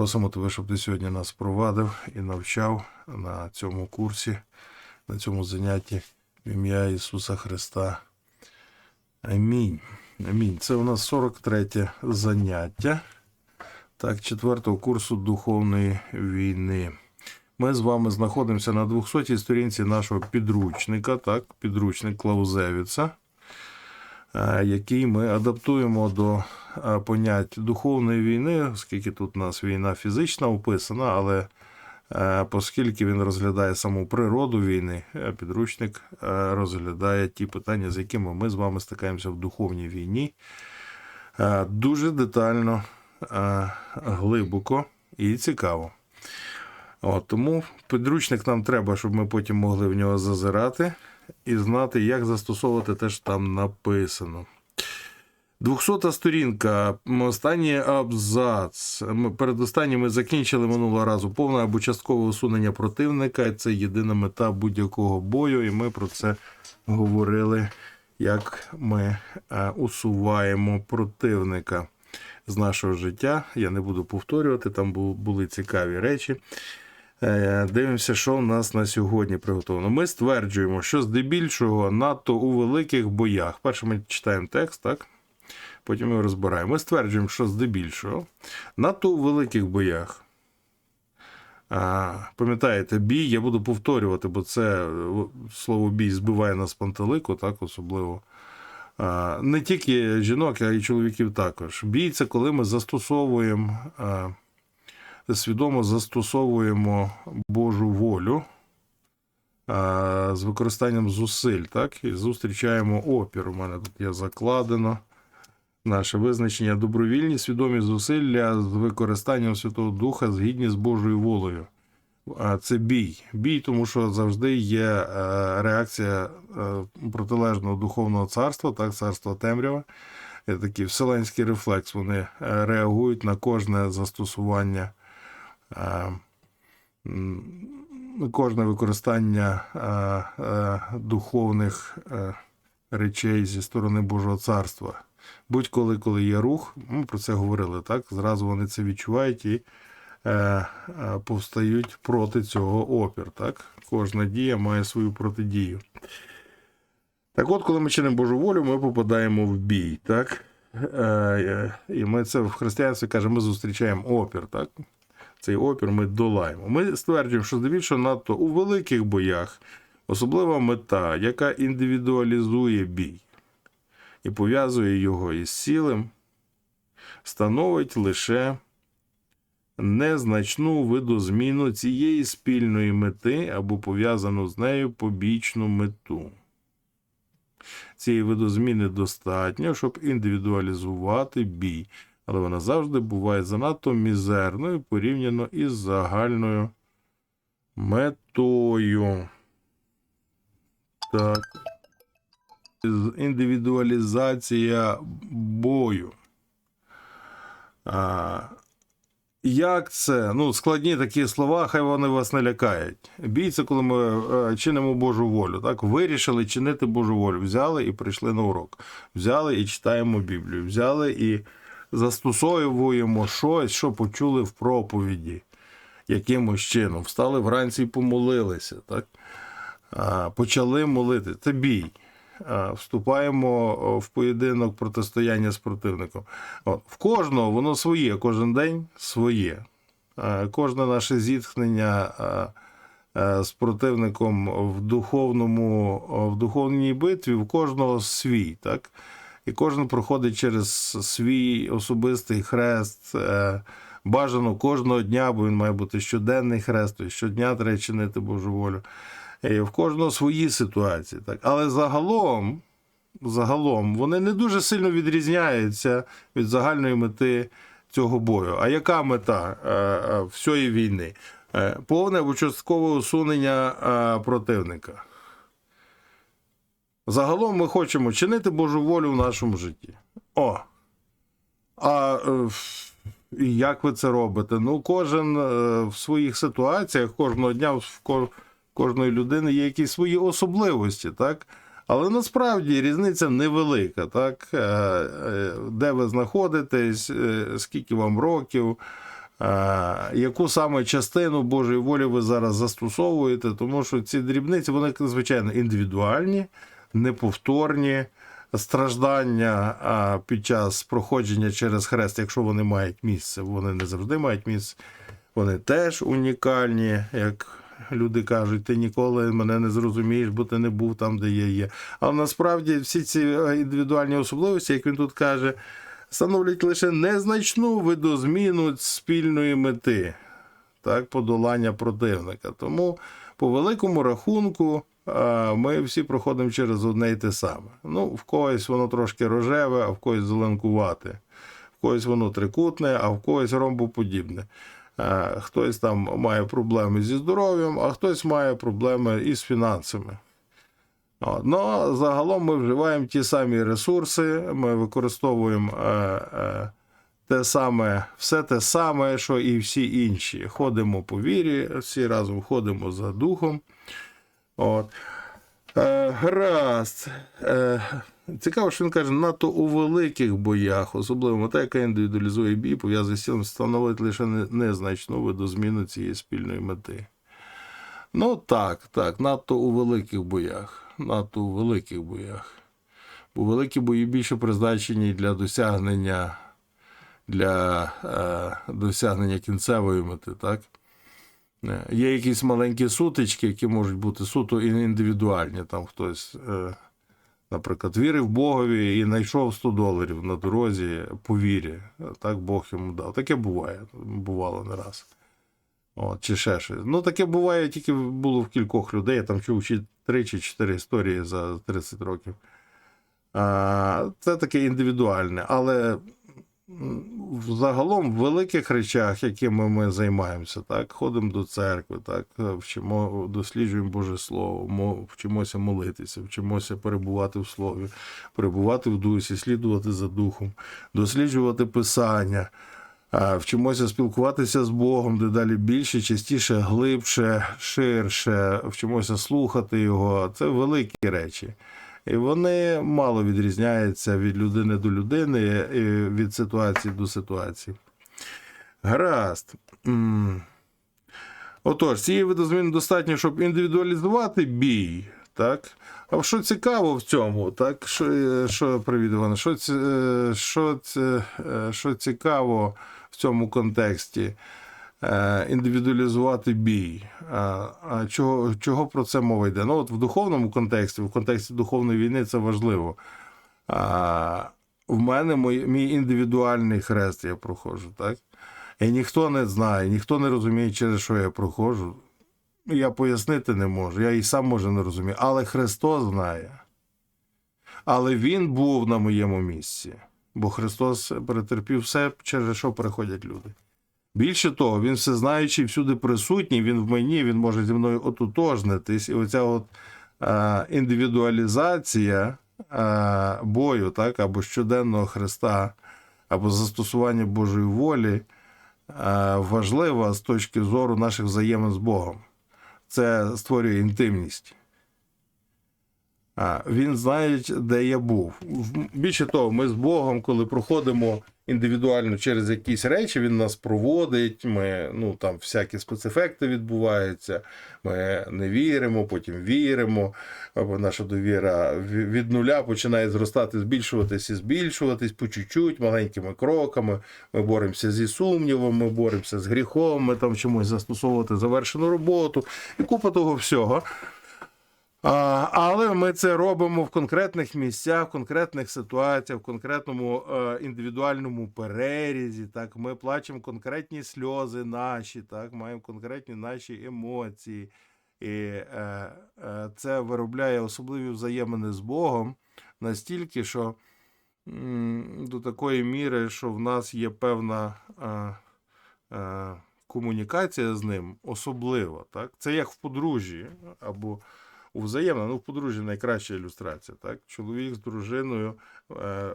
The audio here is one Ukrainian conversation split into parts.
Просимо тебе, щоб ти сьогодні нас провадив і навчав на цьому курсі, на цьому занятті в ім'я Ісуса Христа. Амінь. Амінь. Це у нас 43 заняття. Так, четвертого курсу духовної війни. Ми з вами знаходимося на 200-й сторінці нашого підручника, так, підручник Клаузевіца, який ми адаптуємо до е, понять духовної війни, оскільки тут у нас війна фізична описана, але е, оскільки він розглядає саму природу війни, е, підручник е, розглядає ті питання, з якими ми з вами стикаємося в духовній війні. Е, Дуже детально, е, глибоко і цікаво. От, тому підручник нам треба, щоб ми потім могли в нього зазирати і знати, як застосовувати те, що там написано. 200 сторінка, останній абзац. Ми передостанній ми закінчили минулого разу повне або часткове усунення противника. Це єдина мета будь-якого бою, і ми про це говорили, як ми е, усуваємо противника з нашого життя. Я не буду повторювати, там були цікаві речі. Е, Дивимося, що в нас на сьогодні приготовлено. Ми стверджуємо, що здебільшого надто у великих боях. Перше ми читаємо текст, так? Потім ми розбираємо. Ми стверджуємо, що здебільшого надто у великих боях. А, пам'ятаєте, бій, я буду повторювати, бо це е, слово бій збиває нас пантелику, так, особливо. А, не тільки жінок, а й чоловіків також. Бій це коли ми застосовуємо. А, свідомо застосовуємо Божу волю з використанням зусиль, так? І зустрічаємо опір. У мене тут є закладено наше визначення добровільні свідомі зусилля з використанням Святого Духа згідні з Божою волею. Це бій. Бій, тому що завжди є е, реакція е, протилежного духовного царства, так, царства темрява. Такий вселенський рефлекс. Вони е, реагують на кожне застосування кожне використання е, е, духовних е, речей зі сторони Божого царства. Будь-коли, коли є рух, ми про це говорили, так? Зразу вони це відчувають і е, е, повстають проти цього опір. Так? Кожна дія має свою протидію. Так от, коли ми чинимо Божу волю, ми попадаємо в бій. Так? Е, е, і ми це в християнстві кажемо, ми зустрічаємо опір. Так? Цей опір ми долаємо. Ми стверджуємо, що здебільшого надто у великих боях особлива мета, яка індивідуалізує бій і пов'язує його із цілим, становить лише незначну видозміну цієї спільної мети або пов'язану з нею побічну мету. Цієї видозміни достатньо, щоб індивідуалізувати бій, але вона завжди буває занадто мізерною порівняно із загальною метою. Так. Індивідуалізація бою. А, як це? Ну, складні такі слова, хай вони вас не лякають. Бій коли ми е, чинимо Божу волю. Так? Вирішили чинити Божу волю. Взяли і прийшли на урок. Взяли і читаємо Біблію. Взяли і застосовуємо щось, що почули в проповіді. Якимось чином. Встали вранці і помолилися. Так? Почали молити. Це бій. Вступаємо в поєдинок протистояння з противником. От, в кожного воно своє, кожен день своє. Кожне наше а, з противником в духовному, в духовній битві, в кожного свій. Так? І кожен проходить через свій особистий хрест. е, Бажано кожного дня, бо він має бути щоденний хрест, тобто щодня треба чинити Божу волю. І в кожного свої ситуації. Так? Але загалом, загалом вони не дуже сильно відрізняються від загальної мети цього бою. А яка мета е, е, всієї війни? Е, повне або часткове усунення е, противника. Загалом ми хочемо чинити Божу волю в нашому житті. О! А е, і як ви це робите? Ну, кожен е, в своїх ситуаціях, кожного дня в кожної людини є якісь свої особливості, так? Але насправді різниця невелика, так? Е, Де ви знаходитесь, скільки вам років, яку саме частину Божої волі ви зараз застосовуєте, тому що ці дрібниці, вони, звичайно, індивідуальні, неповторні. Страждання під час проходження через хрест, якщо вони мають місце, вони не завжди мають місце, вони теж унікальні, як люди кажуть, ти ніколи мене не зрозумієш, бо ти не був там, де я є. Але насправді всі ці індивідуальні особливості, як він тут каже, становлять лише незначну видозміну спільної мети, так, подолання противника. Тому, по великому рахунку, ми всі проходимо через одне й те саме. Ну, в когось воно трошки рожеве, а в когось зеленкувате. В когось воно трикутне, а в когось ромбоподібне. Е, Хтось там має проблеми зі здоров'ям, а хтось має проблеми із фінансами. Ну, загалом ми вживаємо ті самі ресурси, ми використовуємо е, е, те саме, все те саме, що і всі інші. Ходимо по вірі, всі разом ходимо за духом. От. Е, гаразд. Е, цікаво, що він каже, надто у великих боях, особливо мета, яка індивідуалізує бій, пов'язує з цілим, становить лише не- незначну видозміну цієї спільної мети. Ну так, так, надто у великих боях. Надто у великих боях. Бо великі бої більше призначені для досягнення, для е, досягнення кінцевої мети, так? Е, Є якісь маленькі сутички, які можуть бути суто індивідуальні. Там хтось, е, наприклад, вірив Богові і знайшов 100 доларів на дорозі по вірі. Так Бог йому дав. Таке буває, бувало не раз. От, чи ще щось. Ну, таке буває, тільки було в кількох людей. Я там чув три чи чотири історії за 30 років. А, це таке індивідуальне. Але загалом в великих речах, якими ми займаємося, так, ходимо до церкви, так, вчимо, досліджуємо Боже Слово, мо- вчимося молитися, вчимося перебувати в слові, перебувати в дусі, слідувати за духом, досліджувати Писання. Вчимося спілкуватися з Богом дедалі більше, частіше, глибше, ширше, вчимося слухати його. Це великі речі. І вони мало відрізняються від людини до людини, і від ситуації до ситуації. Гаразд. Отож, цієї видозміни достатньо, щоб індивідуалізувати бій. Так? А що цікаво в цьому, так? Що, е, що привіт, Іване, що, е, що, е, що цікаво в цьому контексті? Е, Індивідуалізувати бій. А чого, чого про це мова йде? Ну, от в духовному контексті, в контексті духовної війни це важливо. В мене мій, мій індивідуальний хрест я проходжу, так? І ніхто не знає, ніхто не розуміє, через що я проходжу. Ну, Я пояснити не можу, я і сам може не розумію. Але Христос знає. Але Він був на моєму місці, бо Христос перетерпів все, через що переходять люди. Більше того, він всезнаючий, всюди присутній, він в мені, він може зі мною отутожнитись. І оця от е, індивідуалізація е, бою, так, або щоденного Христа, або застосування Божої волі е, важлива з точки зору наших взаємин з Богом. Це створює інтимність. А, він знає, де я був. Більше того, ми з Богом, коли проходимо індивідуально через якісь речі, він нас проводить. Ми ну там всякі спецефекти відбуваються. Ми не віримо, потім віримо. Або наша довіра від нуля починає зростати, збільшуватись і збільшуватись по чуть-чуть, маленькими кроками. Ми боремося зі сумнівом, ми боремося з гріхом, ми там чомусь застосовувати завершену роботу і купа того всього. Але ми це робимо в конкретних місцях, в конкретних ситуаціях, в конкретному е, індивідуальному перерізі. Так, ми плачемо конкретні сльози наші, так, маємо конкретні наші емоції. І е, е, це виробляє особливі взаємини з Богом настільки, що до такої міри, що в нас є певна комунікація з ним особлива. Так? Це як в подружжі або у взаємно, ну в подружжі найкраща ілюстрація. Так? Чоловік з дружиною е,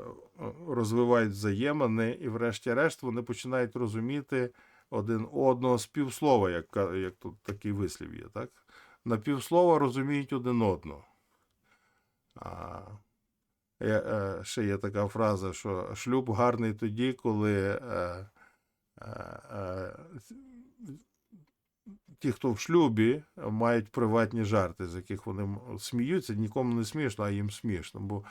розвивають взаємини, і, врешті-решт, вони починають розуміти один одного з півслова, як, як тут такий вислів є. Так? На півслова розуміють один одного. А, е, е, ще є така фраза, що шлюб гарний тоді, коли е, е, е, ті, хто в шлюбі, мають приватні жарти, з яких вони сміються, нікому не смішно, а їм смішно. Бо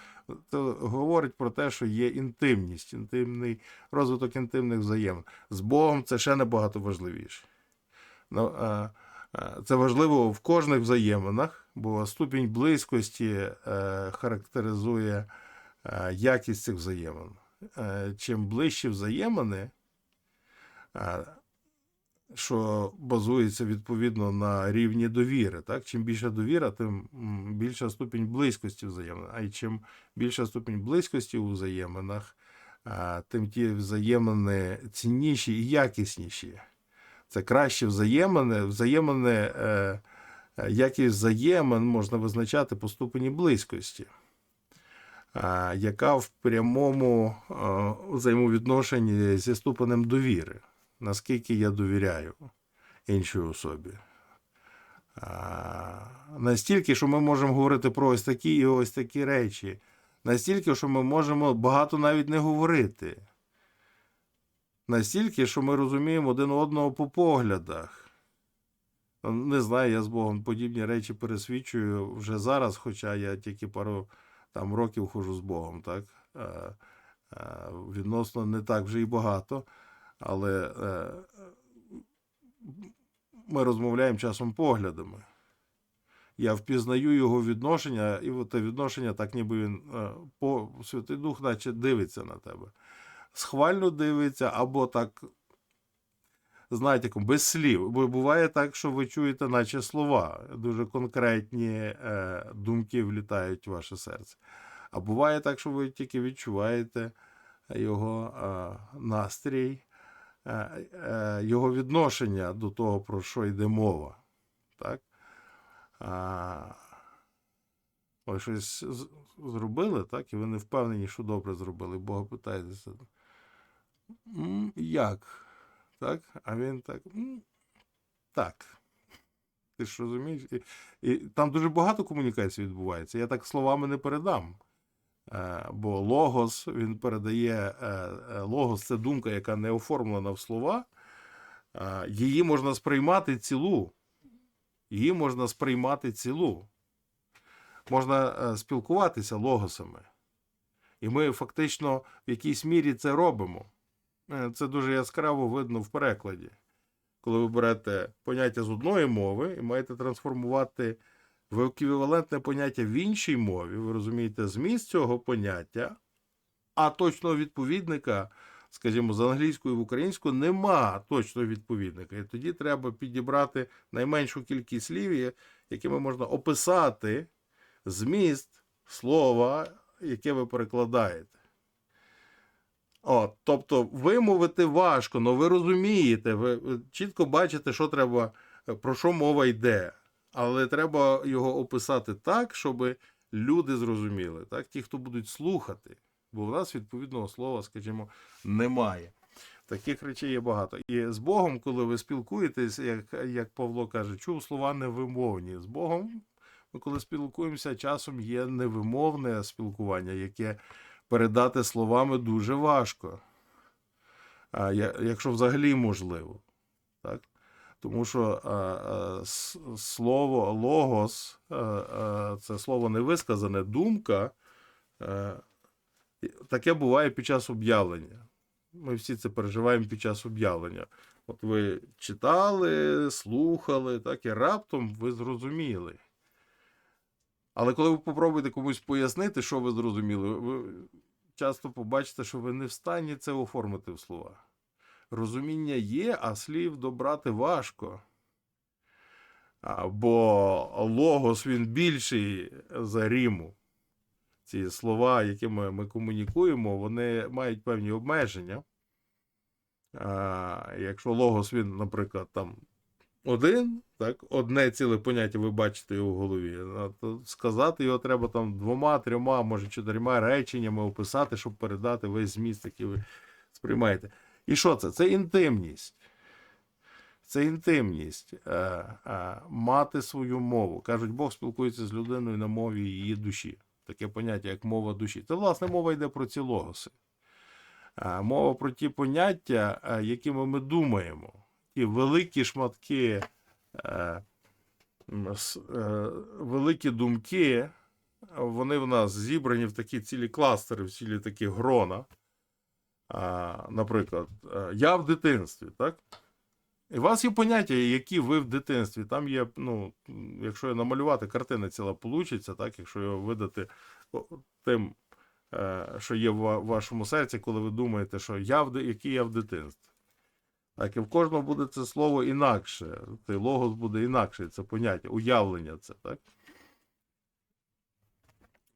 це говорить про те, що є інтимність, інтимний розвиток інтимних взаємин. З Богом це ще набагато важливіше. Ну, е, Це важливо в кожних взаєминах, бо ступінь близькості е, характеризує е, якість цих взаємин. Е, Чим ближчі взаємини, що базується відповідно на рівні довіри. Так? Чим більша довіра, тим більша ступінь близькості взаємин. А й чим більша ступінь близькості у взаєминах, тим ті взаємини цінніші і якісніші. Це кращі взаємини. Взаємини, е, е, якість взаємин можна визначати по ступені близькості, яка в прямому е, взаємовідношенні зі ступенем довіри наскільки я довіряю іншій особі. Настільки, що ми можемо говорити про ось такі і ось такі речі. Настільки, що ми можемо багато навіть не говорити. Настільки, що ми розуміємо один одного по поглядах. Ну, Не знаю, я з Богом подібні речі пересвідчую вже зараз, хоча я тільки пару там, років ходжу з Богом, так? Відносно не так вже і багато але е, ми розмовляємо часом поглядами. Я впізнаю його відношення, і те відношення, так ніби він е, по Святий Дух, наче дивиться на тебе. Схвально дивиться, або так, знаєте, без слів. Бо буває так, що ви чуєте, наче слова, дуже конкретні е, думки влітають в ваше серце. А буває так, що ви тільки відчуваєте його настрій його відношення до того, про що йде мова. Так? Ви щось зробили, так? І ви не впевнені, що добре зробили. Бога питаєтеся. Як? Так? А він так. Так. Ти ж розумієш? І, і там дуже багато комунікацій відбувається. Я так словами не передам. Е, Бо логос він передає е, е, логос це думка, яка не оформлена в слова. Її можна сприймати цілу. Її можна сприймати цілу. Можна спілкуватися логосами. І ми фактично в якійсь мірі це робимо. Це дуже яскраво видно в перекладі. Коли ви берете поняття з одної мови і маєте трансформувати в еквівалентне поняття в іншій мові, ви розумієте зміст цього поняття, а точного відповідника, скажімо, з англійської в українську нема точного відповідника. І тоді треба підібрати найменшу кількість слів, якими можна описати зміст слова, яке ви перекладаєте. От, тобто вимовити важко, але ви розумієте, ви чітко бачите, що треба, про що мова йде. Але треба його описати так, щоб люди зрозуміли, так? ті, хто будуть слухати. Бо в нас відповідного слова, скажімо, немає. Таких речей є багато. І з Богом, коли ви спілкуєтесь, як, як Павло каже, чув слова невимовні. З Богом, ми коли спілкуємося, часом є невимовне спілкування, яке передати словами дуже важко. А, якщо взагалі можливо. Так? Тому що а, а, слово логос а, це слово невисказане, думка. Таке буває під час об'явлення. Ми всі це переживаємо під час об'явлення. От ви читали, слухали, так, і раптом ви зрозуміли. Але коли ви попробуєте комусь пояснити, що ви зрозуміли, ви часто побачите, що ви не в стані це оформити в слова. Розуміння є, а слів добрати важко. Бо логос він більший за ріму. Ці слова, якими ми комунікуємо, вони мають певні обмеження. А, якщо логос він, наприклад, там один, так, одне ціле поняття ви бачите його в голові, то сказати його треба там двома, трьома, може чотирма реченнями описати, щоб передати весь зміст, який ви сприймаєте. І що це? Це інтимність. Це інтимність. Е, е, мати свою мову. Кажуть, Бог спілкується з людиною на мові її душі. Таке поняття, як мова душі. Це, власне, мова йде про ці логоси. А, мова про ті поняття, а, якими ми думаємо. Ті великі шматки, е, е, великі думки, вони в нас зібрані в такі цілі кластери, в цілі такі грона. Наприклад, е, я в дитинстві, так? І у вас є поняття, які ви в дитинстві. Там є, ну, якщо намалювати, картина ціла получиться, так, якщо його видати тим, е, що є в вашому серці, коли ви думаєте, що я в, який я в дитинстві. Так, і в кожного буде це слово інакше. Цей логос буде інакше, це поняття, уявлення це, так?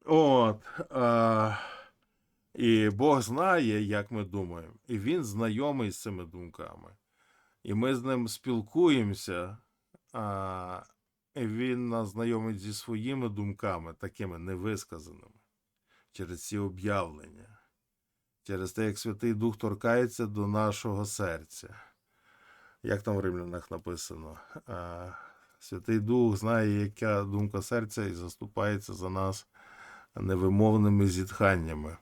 От. А, і Бог знає, як ми думаємо, і Він знайомий з цими думками. І ми з ним спілкуємося, а, він нас знайомить зі своїми думками, такими невисказаними, через ці об'явлення, через те, як Святий Дух торкається до нашого серця. Як там в римлянах написано? Святий Дух знає, яка думка серця, і заступається за нас невимовними зітханнями.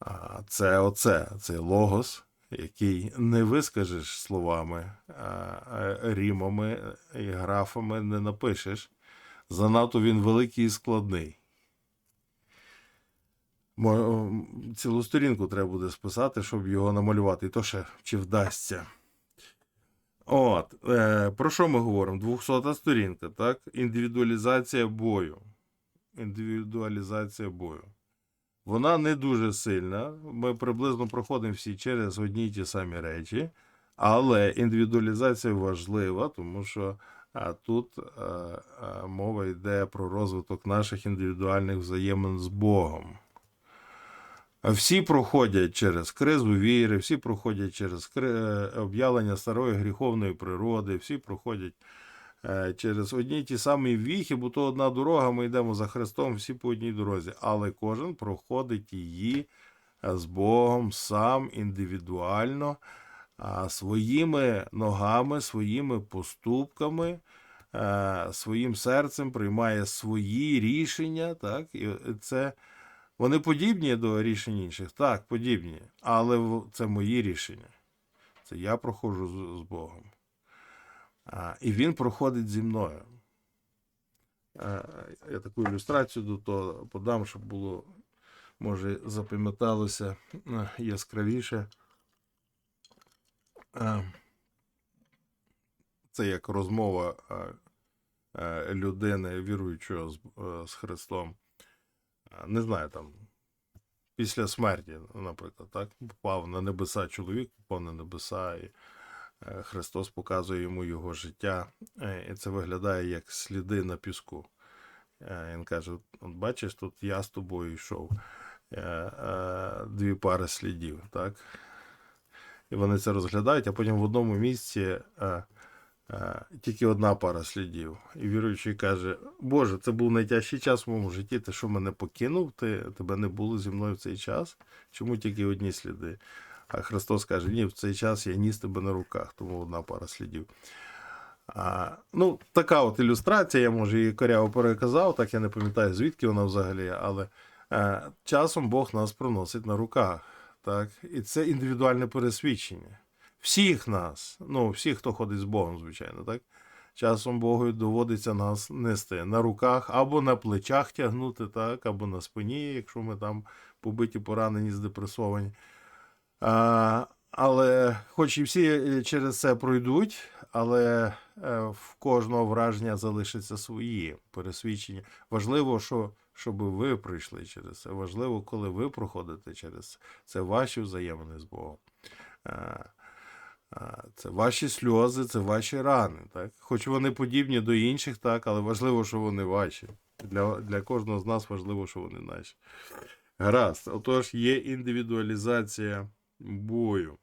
А, Це оце, цей логос, який не вискажеш словами, а, рімами і графами не напишеш. Занадто він великий і складний. Цілу сторінку треба буде списати, щоб його намалювати. І то ще чи вдасться. От, е, про що ми говоримо? 200 сторінка, так? Індивідуалізація бою. Індивідуалізація бою. Вона не дуже сильна. Ми приблизно проходимо всі через одні й ті самі речі, але індивідуалізація важлива, тому що а, тут а, а, мова йде про розвиток наших індивідуальних взаємин з Богом. Всі проходять через кризу віри, всі проходять через об'явлення старої гріховної природи, всі проходять через одні ті самі віхи, бо то одна дорога, ми йдемо за Христом всі по одній дорозі. Але кожен проходить її е, з Богом сам індивідуально, своїми ногами, своїми поступками, е, своїм серцем приймає свої рішення. Так? І це вони подібні до рішень інших? Так, подібні. Але це мої рішення. Це я проходжу з Богом. А, і він проходить зі мною. А, я таку ілюстрацію до того подам, щоб було, може, запам'яталося яскравіше. А, це як розмова людини, віруючого з, з Христом. Не знаю, там. Після смерті, наприклад, так, попав на небеса чоловік, попав на небеса, і Христос показує йому його життя, е, і це виглядає як сліди на піску. Е, Він каже: от бачиш, тут я з тобою йшов, е, е, дві пари слідів, так? І вони це розглядають, а потім в одному місці е, е, тільки одна пара слідів. І віруючий каже: Боже, це був найтяжчий час в моєму житті. Ти що мене покинув? Ти, тебе не було зі мною в цей час? Чому тільки одні сліди? А Христос каже: Ні, в цей час я ніс тебе на руках, тому одна пара слідів. А, ну, така от ілюстрація, я може її коряво переказав, так я не пам'ятаю, звідки вона взагалі, але е, часом Бог нас проносить на руках. Так? І це індивідуальне пересвідчення. Всіх нас, ну, всіх, хто ходить з Богом, звичайно, так? Часом Богу доводиться нас нести на руках або на плечах тягнути, так, або на спині, якщо ми там побиті, поранені, здепресовані. Але, хоч і всі е, через це пройдуть, але е, в кожного враження залишаться свої пересвідчення. Важливо, що, щоб ви пройшли через це. Важливо, коли ви проходите через це. Це ваші взаємини з Богом. Це ваші сльози, це ваші рани. Так? Хоч вони подібні до інших, так, але важливо, що вони ваші. Для, для кожного з нас важливо, що вони наші. Гаразд. Отож, є індивідуалізація бою.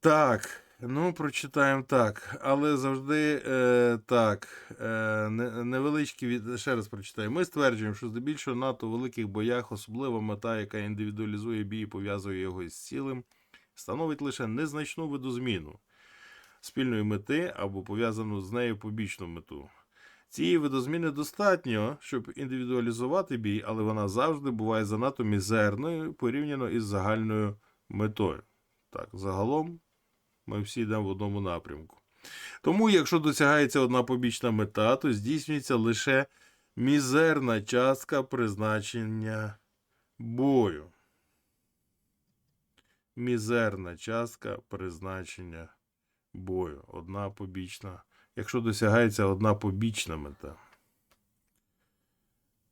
Так, ну прочитаємо так. Але завжди е, так. Е, невеличкі від... ще раз прочитаю. Ми стверджуємо, що здебільшого НАТО у великих боях особлива мета, яка індивідуалізує бій і пов'язує його із цілим, становить лише незначну видозміну спільної мети або пов'язану з нею побічну мету. Цієї видозміни достатньо, щоб індивідуалізувати бій, але вона завжди буває занадто мізерною порівняно із загальною метою. Так, загалом ми всі йдемо в одному напрямку. Тому, якщо досягається одна побічна мета, то здійснюється лише мізерна частка призначення бою. Мізерна частка призначення бою. Одна побічна. Якщо досягається одна побічна мета.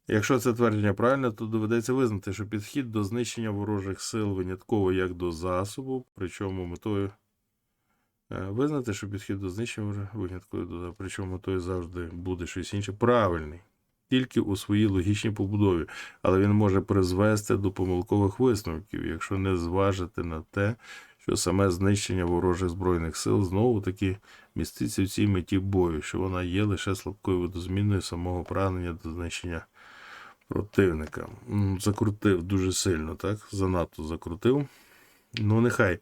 Якщо це твердження правильне, то доведеться визнати, що підхід до знищення ворожих сил винятково як до засобу, причому метою Е, Визнати, що підхід до знищення винятково до причому метою завжди буде щось інше. Правильний. Тільки у своїй логічній побудові, але він може призвести до помилкових висновків, якщо не зважити на те, що саме знищення ворожих збройних сил знову таки міститься в цій меті бою, що вона є лише слабкою видозміною самого прагнення до знищення противника. Закрутив дуже сильно, так? Занадто закрутив. Ну, нехай.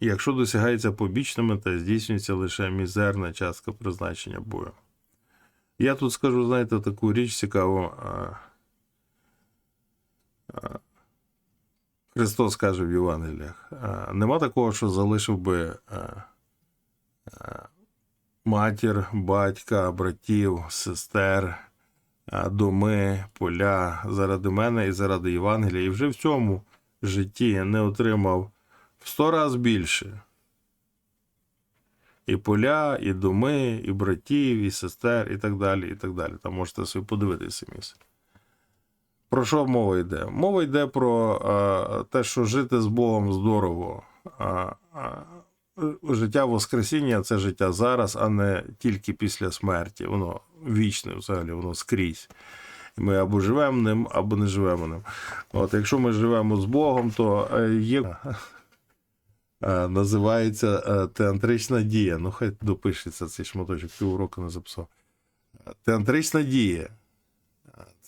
Якщо досягається побічна мета, здійснюється лише мізерна частка призначення бою. Я тут скажу, знаєте, таку річ цікаву. Христос каже в Євангеліях: нема такого, що залишив би матір, батька, братів, сестер, доми, поля заради мене і заради Євангелія, і вже в цьому житті не отримав в сто раз більше. І поля, і доми, і братів, і сестер, і так далі. і так далі. Там можете собі подивитися місце. Про що мова йде? Мова йде про а, те, що жити з Богом здорово. А, а, життя Воскресіння це життя зараз, а не тільки після смерті. Воно вічне взагалі, воно скрізь. І Ми або живемо ним, або не живемо ним. От, якщо ми живемо з Богом, то е, є. е, Називається е, теантрична дія. Ну, хай допишеться цей шматочок, півроку не записав. Е, Теантрична дія.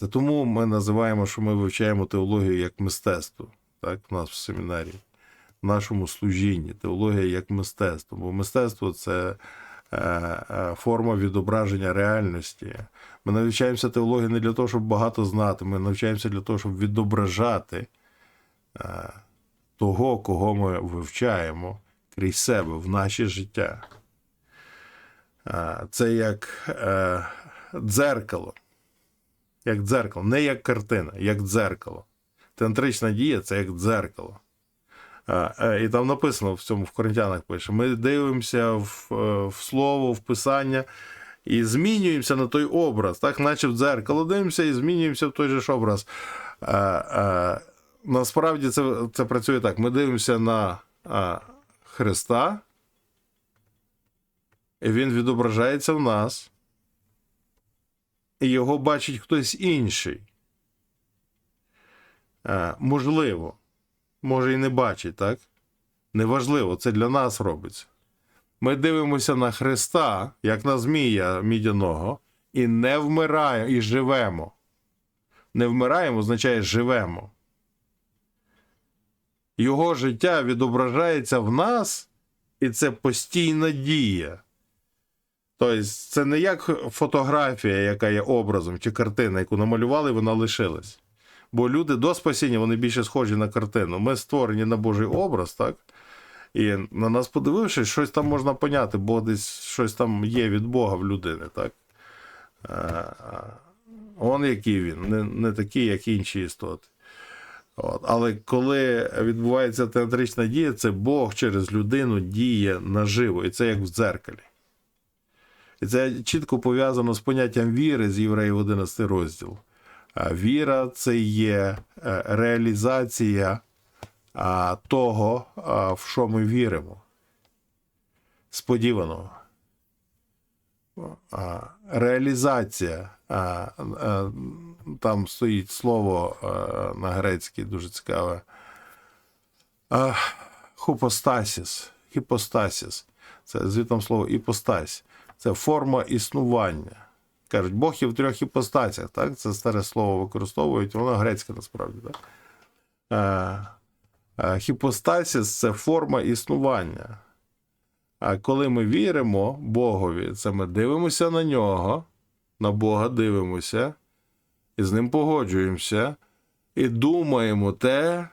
Це тому ми називаємо, що ми вивчаємо теологію як мистецтво. Так, у нас в семінарії, в нашому служінні. Теологія як мистецтво. Бо мистецтво це е, е, форма відображення реальності. Ми навчаємося теології не для того, щоб багато знати. Ми навчаємося для того, щоб відображати е, того, кого ми вивчаємо крізь себе в наше життя. Це як дзеркало. Як дзеркало, не як картина, як дзеркало. Тантрична дія це як дзеркало. Е, І там написано в цьому в Коринтянах пише: ми дивимося в, е, в слово, в писання і змінюємося на той образ, так, наче в дзеркало дивимося і змінюємося в той же ж образ. А, а, насправді це, це працює так: ми дивимося на а, Христа, і Він відображається в нас, його бачить хтось інший. Можливо може і не бачить, так? Неважливо, це для нас робиться. Ми дивимося на Христа, як на Змія мідяного, і не вмираємо, і живемо. Не вмираємо означає живемо. Його життя відображається в нас, і це постійна дія. Тобто, це не як фотографія, яка є образом, чи картина, яку намалювали, вона лишилась. Бо люди до спасіння вони більше схожі на картину. Ми створені на Божий образ, так? І на нас подивившись, щось там можна поняти, бо десь щось там є від Бога в людини, так? Он який він, не, не такий, як інші істоти. От. Але коли відбувається театрична дія, це Бог через людину діє наживо, і це як в дзеркалі. Це чітко пов'язано з поняттям віри з євреїв 11 розділ. Віра це є е, реалізація того, в що ми віримо. Сподіваного. Реалізація. Там стоїть слово на грецькій дуже цікаве. Хупостасіс. Хіпостасіс. Це звітом слово іпостась. Це форма існування. Кажуть, Бог є в трьох іпостасях, так? Це старе слово використовують, воно грецьке насправді. Так? А, а, хіпостасіс це форма існування. А коли ми віримо Богові, це ми дивимося на нього, на Бога дивимося, і з ним погоджуємося, і думаємо те,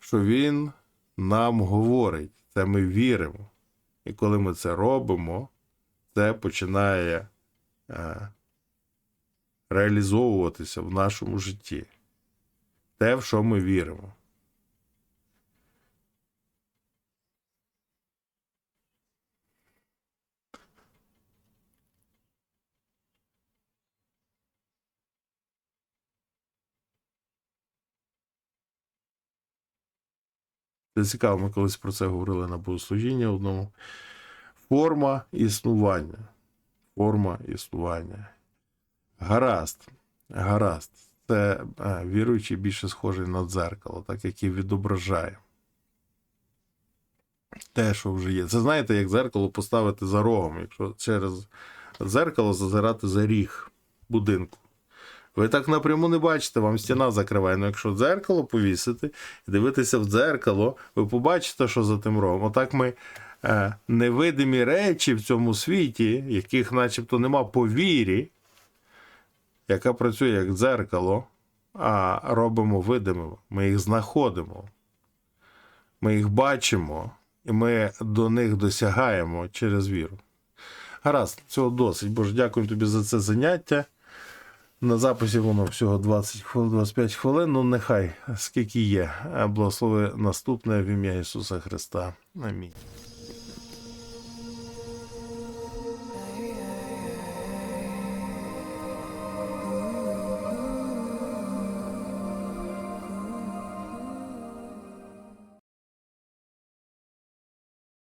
що Він нам говорить. Це ми віримо. І коли ми це робимо, це починає е, реалізовуватися в нашому житті. Те, в що ми віримо. Це цікаво, ми колись про це говорили на богослужінні одному. Форма існування. Форма існування. Гаразд. Гаразд. Це а, віруючий більше схожий на дзеркало, так як і відображає. Те, що вже є. Це знаєте, як дзеркало поставити за рогом, якщо через дзеркало зазирати за ріг будинку. Ви так напряму не бачите, вам стіна закриває. Ну, якщо дзеркало повісити і дивитися в дзеркало, ви побачите, що за тим рогом. Отак ми е, невидимі речі в цьому світі, яких начебто нема по вірі, яка працює як дзеркало, а робимо видимими. Ми їх знаходимо, ми їх бачимо, і ми до них досягаємо через віру. Гаразд, цього досить. Боже, дякую тобі за це заняття. На записі воно всього 20 хвилин, 25 хвилин. Ну, нехай скільки є. Благослови наступне в ім'я Ісуса Христа. Амінь.